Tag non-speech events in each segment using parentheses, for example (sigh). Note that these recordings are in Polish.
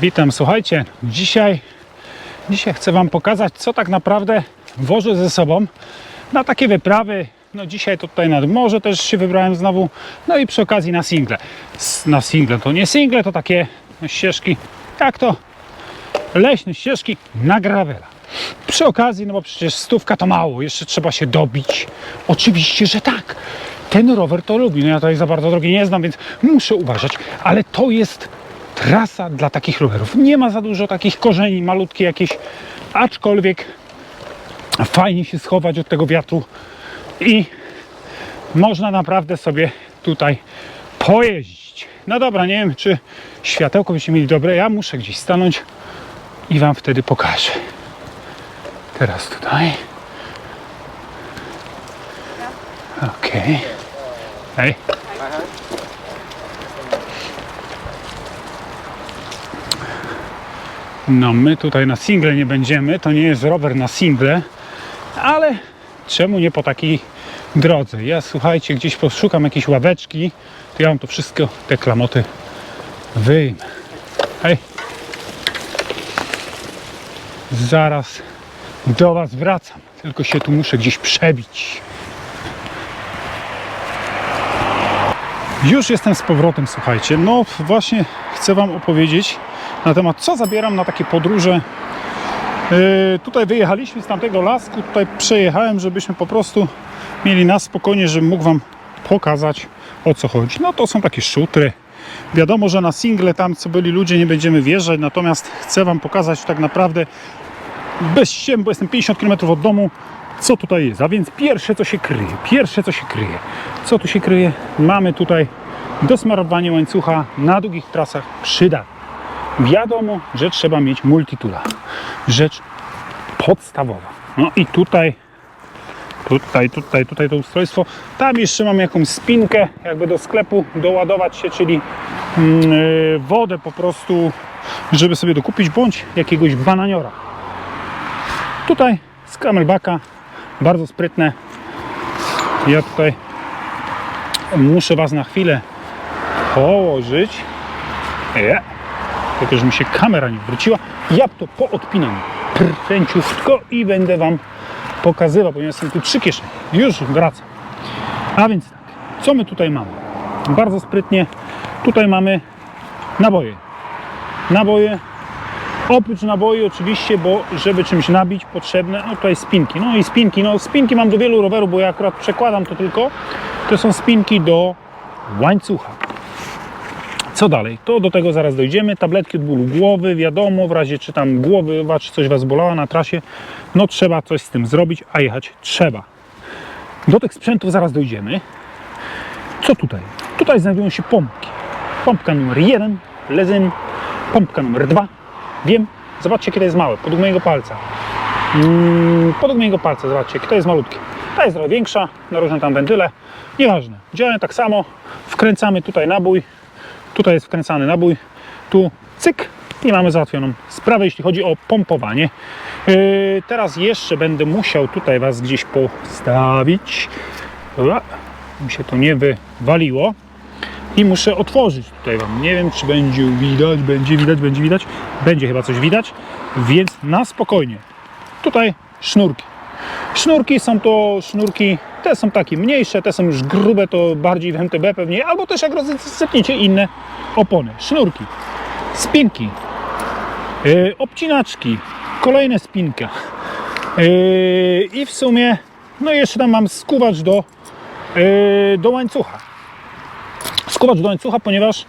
Witam, słuchajcie, dzisiaj, dzisiaj chcę Wam pokazać, co tak naprawdę wożę ze sobą na takie wyprawy. No dzisiaj tutaj nad morze też się wybrałem znowu, no i przy okazji na single. Na single to nie single, to takie ścieżki, jak to leśne ścieżki na gravela. Przy okazji, no bo przecież stówka to mało, jeszcze trzeba się dobić. Oczywiście, że tak. Ten rower to lubi. No ja tutaj za bardzo drogi nie znam, więc muszę uważać, ale to jest trasa dla takich rowerów. Nie ma za dużo takich korzeni, malutkie jakieś, aczkolwiek fajnie się schować od tego wiatru i można naprawdę sobie tutaj pojeździć. No dobra, nie wiem, czy światełko byście mieli dobre. Ja muszę gdzieś stanąć i Wam wtedy pokażę. Teraz tutaj. Okej. Hej. No my tutaj na single nie będziemy, to nie jest rower na single, ale czemu nie po takiej drodze? Ja słuchajcie, gdzieś poszukam jakiejś ławeczki, to ja wam to wszystko, te klamoty wyjmę. Hej. Zaraz do was wracam, tylko się tu muszę gdzieś przebić. Już jestem z powrotem, słuchajcie. No właśnie chcę Wam opowiedzieć na temat, co zabieram na takie podróże. Yy, tutaj wyjechaliśmy z tamtego lasku, tutaj przejechałem, żebyśmy po prostu mieli na spokojnie, żebym mógł Wam pokazać o co chodzi. No to są takie szutry. Wiadomo, że na single tam co byli ludzie nie będziemy wjeżdżać, natomiast chcę Wam pokazać tak naprawdę bez ściem, bo jestem 50 km od domu, co tutaj jest. A więc pierwsze co się kryje, pierwsze co się kryje. Co tu się kryje? Mamy tutaj dosmarowanie łańcucha na długich trasach przydatne. Wiadomo, że trzeba mieć multitula. Rzecz podstawowa. No i tutaj, tutaj, tutaj, tutaj to ustrojstwo. Tam jeszcze mam jakąś spinkę, jakby do sklepu doładować się, czyli yy, wodę po prostu, żeby sobie dokupić, bądź jakiegoś bananiora. Tutaj z camelbacka, bardzo sprytne. Ja tutaj muszę Was na chwilę położyć. Je. Tylko, że mi się kamera nie wróciła. Ja to poodpinam pręciutko i będę Wam pokazywał, ponieważ są tu trzy kieszenie. Już wracam. A więc tak, co my tutaj mamy? Bardzo sprytnie. Tutaj mamy naboje. Naboje. Oprócz naboi oczywiście, bo żeby czymś nabić potrzebne, no tutaj spinki. No i spinki, no spinki mam do wielu rowerów, bo ja akurat przekładam to tylko. To są spinki do łańcucha. Co dalej? To do tego zaraz dojdziemy. Tabletki od bólu głowy, wiadomo, w razie czy tam głowy, czy coś Was bolała na trasie, no trzeba coś z tym zrobić, a jechać trzeba. Do tych sprzętów zaraz dojdziemy. Co tutaj? Tutaj znajdują się pompki. Pompka numer 1, lezyn, pompka numer 2. Wiem, zobaczcie, kiedy jest małe, podług mojego palca. Mm, podług mojego palca, zobaczcie, to jest malutkie. Ta jest trochę większa, na różne tam wentyle. Nieważne. Działają tak samo. Wkręcamy tutaj nabój. Tutaj jest wkręcany nabój. Tu cyk i mamy załatwioną sprawę, jeśli chodzi o pompowanie. Yy, teraz jeszcze będę musiał tutaj Was gdzieś postawić. Ua, Mi się to nie wywaliło. I muszę otworzyć tutaj Wam. Nie wiem, czy będzie widać, będzie widać, będzie widać. Będzie chyba coś widać, więc na spokojnie. Tutaj sznurki. Sznurki są to sznurki, te są takie mniejsze, te są już grube, to bardziej w MTB pewnie, albo też jak rozsypniecie inne opony. Sznurki, spinki, yy, obcinaczki, kolejne spinka. Yy, I w sumie, no jeszcze tam mam skuwacz do, yy, do łańcucha. Skuwacz do łańcucha, ponieważ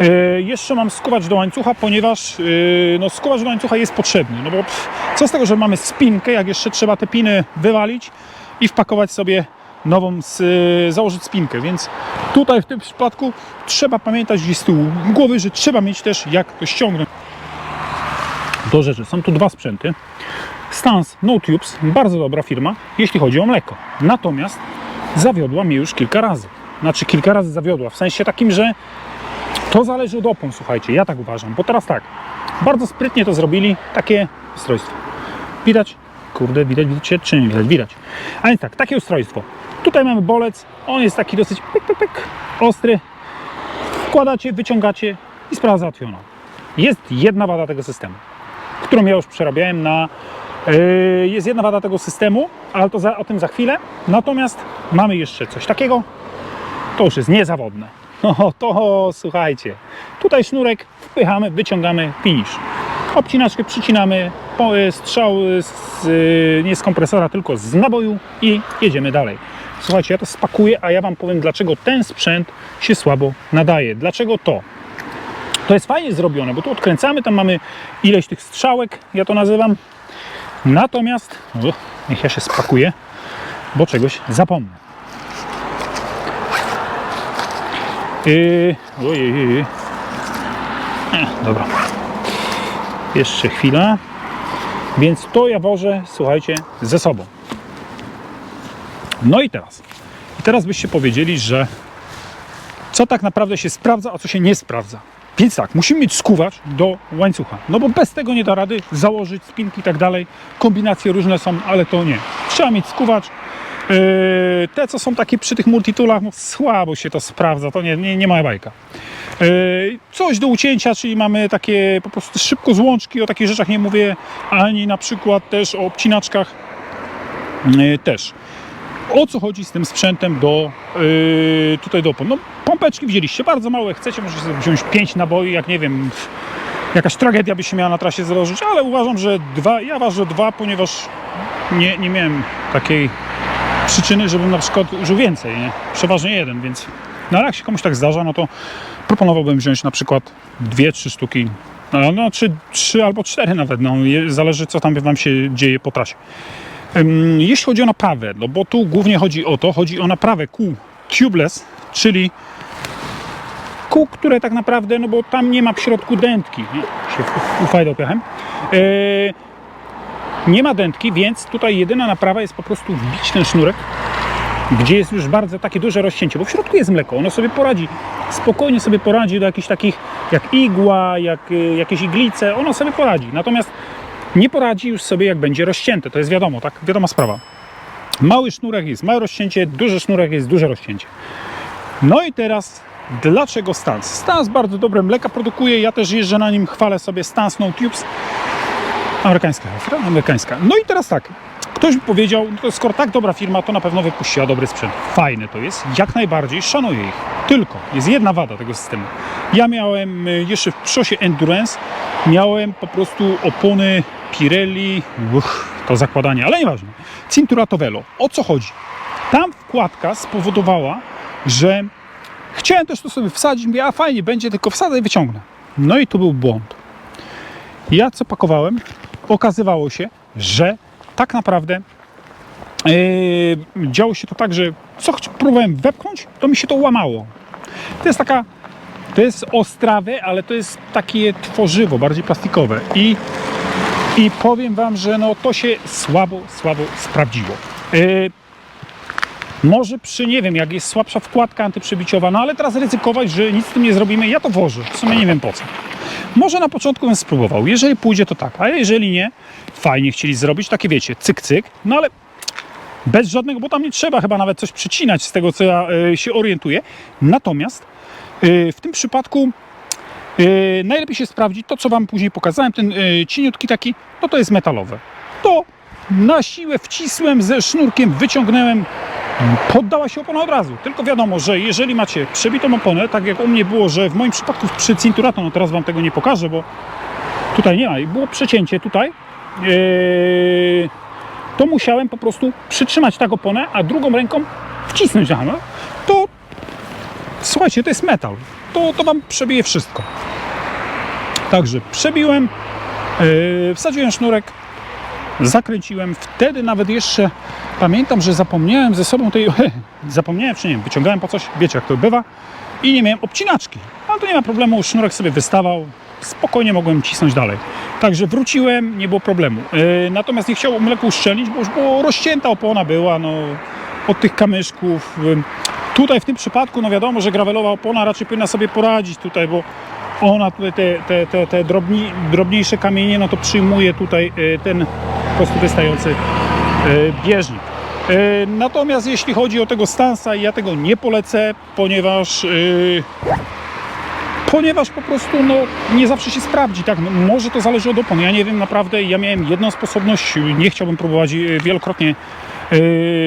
E, Jeszcze mam skuwacz do łańcucha, ponieważ e, no, skuwacz do łańcucha jest potrzebny. No bo pff, co z tego, że mamy spinkę, jak jeszcze trzeba te piny wywalić i wpakować sobie nową, s- e, założyć spinkę. Więc tutaj w tym przypadku trzeba pamiętać gdzieś z tyłu głowy, że trzeba mieć też jak to ściągnąć. Do rzeczy. Są tu dwa sprzęty. Stans No Tubes, bardzo dobra firma, jeśli chodzi o mleko. Natomiast zawiodła mnie już kilka razy. Znaczy kilka razy zawiodła, w sensie takim, że to zależy od opon, słuchajcie, ja tak uważam. Bo teraz tak, bardzo sprytnie to zrobili, takie ustrojstwo. Widać? Kurde, widać, widzicie, czy nie widać? Widać. A więc tak, takie ustrojstwo. Tutaj mamy bolec, on jest taki dosyć pyk, pyk, pyk, ostry. Wkładacie, wyciągacie i sprawa załatwiona. Jest jedna wada tego systemu, którą ja już przerabiałem na. Yy, jest jedna wada tego systemu, ale to za, o tym za chwilę. Natomiast mamy jeszcze coś takiego, to już jest niezawodne. (laughs) No to słuchajcie, tutaj sznurek wpychamy, wyciągamy, finish. Obcinaczkę przycinamy, y, strzał y, z, y, nie z kompresora, tylko z naboju i jedziemy dalej. Słuchajcie, ja to spakuję, a ja Wam powiem, dlaczego ten sprzęt się słabo nadaje. Dlaczego to? To jest fajnie zrobione, bo tu odkręcamy, tam mamy ileś tych strzałek, ja to nazywam. Natomiast, o, niech ja się spakuję, bo czegoś zapomnę. Yy, ojej, ojej. Dobra. Jeszcze chwila. Więc to ja wożę, słuchajcie, ze sobą. No i teraz. I teraz byście powiedzieli, że co tak naprawdę się sprawdza, a co się nie sprawdza. Więc tak, musimy mieć skuwacz do łańcucha. No bo bez tego nie da rady założyć spinki i tak dalej. Kombinacje różne są, ale to nie. Trzeba mieć skuwacz. Yy, te, co są takie przy tych multitoolach, no słabo się to sprawdza, to nie, nie, nie ma bajka. Yy, Coś do ucięcia, czyli mamy takie po prostu szybko złączki, o takich rzeczach nie mówię, ani na przykład też o obcinaczkach yy, też. O co chodzi z tym sprzętem do tutaj do? No pompeczki wzięliście, bardzo małe, chcecie może sobie wziąć 5 naboi, jak nie wiem, jakaś tragedia by się miała na trasie złożyć, ale uważam, że dwa, ja ważę dwa, ponieważ nie, nie miałem takiej przyczyny, żebym na przykład użył więcej, nie? Przeważnie jeden, więc no ale jak się komuś tak zdarza, no to proponowałbym wziąć na przykład dwie, trzy sztuki, no, no trzy, trzy albo cztery nawet, no zależy co tam wam się dzieje po trasie. Ym, Jeśli chodzi o naprawę, no bo tu głównie chodzi o to, chodzi o naprawę kół tubeless, czyli kół, które tak naprawdę, no bo tam nie ma w środku dętki, nie? się ufajdał nie ma dętki, więc tutaj jedyna naprawa jest po prostu wbić ten sznurek, gdzie jest już bardzo takie duże rozcięcie, bo w środku jest mleko, ono sobie poradzi, spokojnie sobie poradzi do jakichś takich, jak igła, jak y, jakieś iglice, ono sobie poradzi. Natomiast nie poradzi już sobie, jak będzie rozcięte, to jest wiadomo, tak? Wiadoma sprawa. Mały sznurek jest małe rozcięcie, duży sznurek jest duże rozcięcie. No i teraz dlaczego Stans? Stans bardzo dobre mleka produkuje, ja też jeżdżę na nim, chwalę sobie Stans No Tubes. Amerykańska, prawda? amerykańska. No i teraz tak, ktoś by powiedział, no to skoro tak dobra firma, to na pewno wypuściła dobry sprzęt. Fajne to jest, jak najbardziej, szanuję ich. Tylko, jest jedna wada tego systemu. Ja miałem y, jeszcze w przosie Endurance, miałem po prostu opony Pirelli, uch, to zakładanie, ale nieważne. Cintura Velo. O co chodzi? Tam wkładka spowodowała, że chciałem też to sobie wsadzić, mówię, a fajnie, będzie, tylko wsadzę i wyciągnę. No i to był błąd. Ja co pakowałem, okazywało się, że tak naprawdę yy, działo się to tak, że co próbowałem wepchnąć, to mi się to łamało. To jest taka, to jest ostrawe, ale to jest takie tworzywo, bardziej plastikowe i, i powiem Wam, że no to się słabo, słabo sprawdziło. Yy, może przy, nie wiem, jak jest słabsza wkładka antyprzebiciowa, no ale teraz ryzykować, że nic z tym nie zrobimy, ja to wożę. W sumie nie wiem po co. Może na początku bym spróbował. Jeżeli pójdzie, to tak. A jeżeli nie, fajnie chcieli zrobić, takie wiecie, cyk, cyk. No ale bez żadnego, bo tam nie trzeba chyba nawet coś przycinać z tego, co ja e, się orientuję. Natomiast e, w tym przypadku e, najlepiej się sprawdzi to, co Wam później pokazałem, ten e, cieniutki taki, no to jest metalowe. To na siłę wcisłem ze sznurkiem, wyciągnąłem, poddała się opona od razu. Tylko wiadomo, że jeżeli macie przebitą oponę, tak jak u mnie było, że w moim przypadku przy Cinturato, no teraz Wam tego nie pokażę, bo tutaj nie ma, i było przecięcie tutaj, yy, to musiałem po prostu przytrzymać tak oponę, a drugą ręką wcisnąć na hamę, to słuchajcie, to jest metal. To, to Wam przebije wszystko. Także przebiłem, yy, wsadziłem sznurek, zakręciłem. Wtedy nawet jeszcze pamiętam, że zapomniałem ze sobą tej. (laughs) Zapomniałem, czy nie wiem, wyciągałem po coś, wiecie jak to bywa, i nie miałem obcinaczki. Ale to nie ma problemu, sznurek sobie wystawał, spokojnie mogłem cisnąć dalej. Także wróciłem, nie było problemu. Yy, natomiast nie chciał mleko uszczelnić, bo już było rozcięta opona była, no od tych kamyszków. Yy, Tutaj w tym przypadku, no wiadomo, że gravelowa opona raczej powinna sobie poradzić tutaj, bo ona tutaj te, te, te, te drobni, drobniejsze kamienie, no to przyjmuje tutaj y, ten po prostu wystający y, bieżnik. Y, Natomiast jeśli chodzi o tego stansa, ja tego nie polecę, ponieważ y, ponieważ po prostu no, nie zawsze się sprawdzi. Tak? No, może to zależy od opon. Ja nie wiem naprawdę, ja miałem jedną sposobność, nie chciałbym próbować e, wielokrotnie, e,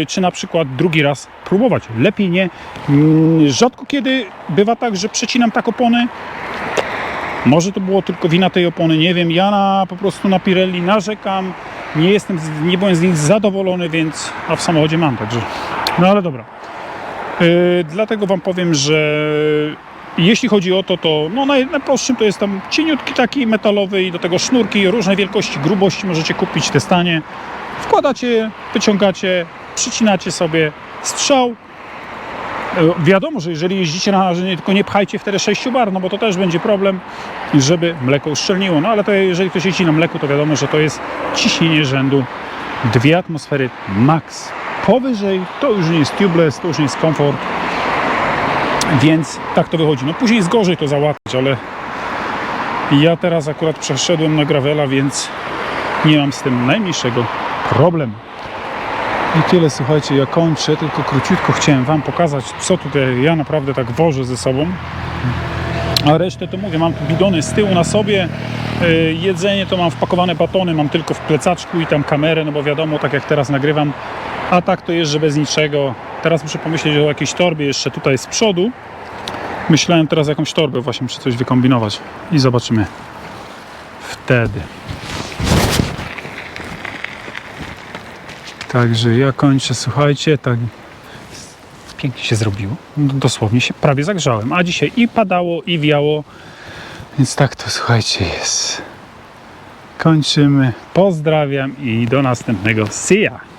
czy na przykład drugi raz próbować. Lepiej nie. Mm, Rzadko kiedy bywa tak, że przecinam tak opony. Może to było tylko wina tej opony, nie wiem. Ja na, po prostu na Pirelli narzekam. Nie jestem, nie byłem z nich zadowolony, więc a w samochodzie mam, także. No ale dobra. Yy, dlatego Wam powiem, że jeśli chodzi o to, to no naj, najprostszym to jest tam cieniutki taki metalowy i do tego sznurki różnej wielkości, grubości możecie kupić te stanie. Wkładacie, wyciągacie, przycinacie sobie strzał. Yy, Wiadomo, że jeżeli jeździcie na narzędzie, tylko nie pchajcie wtedy 6 bar, no bo to też będzie problem, żeby mleko uszczelniło. No ale to jeżeli ktoś jeździ na mleku, to wiadomo, że to jest ciśnienie rzędu 2 atmosfery max. Powyżej to już nie jest tubeless, to już nie jest komfort, więc tak to wychodzi. No później jest gorzej to załatwić, ale ja teraz akurat przeszedłem na gravela, więc nie mam z tym najmniejszego problemu. I tyle, słuchajcie, ja kończę, tylko króciutko chciałem Wam pokazać, co tutaj ja naprawdę tak wożę ze sobą. A resztę to mówię, mam bidony z tyłu na sobie, yy, jedzenie to mam wpakowane batony, mam tylko w plecaczku i tam kamerę, no bo wiadomo, tak jak teraz nagrywam, a tak to jeżdżę bez niczego. Teraz muszę pomyśleć o jakiejś torbie jeszcze tutaj z przodu. Myślałem teraz jakąś torbę właśnie, muszę coś wykombinować i zobaczymy wtedy. Także ja kończę, słuchajcie, tak pięknie się zrobiło. Dosłownie się prawie zagrzałem. A dzisiaj i padało, i wiało. Więc tak to słuchajcie jest. Kończymy. Pozdrawiam i do następnego. See ya!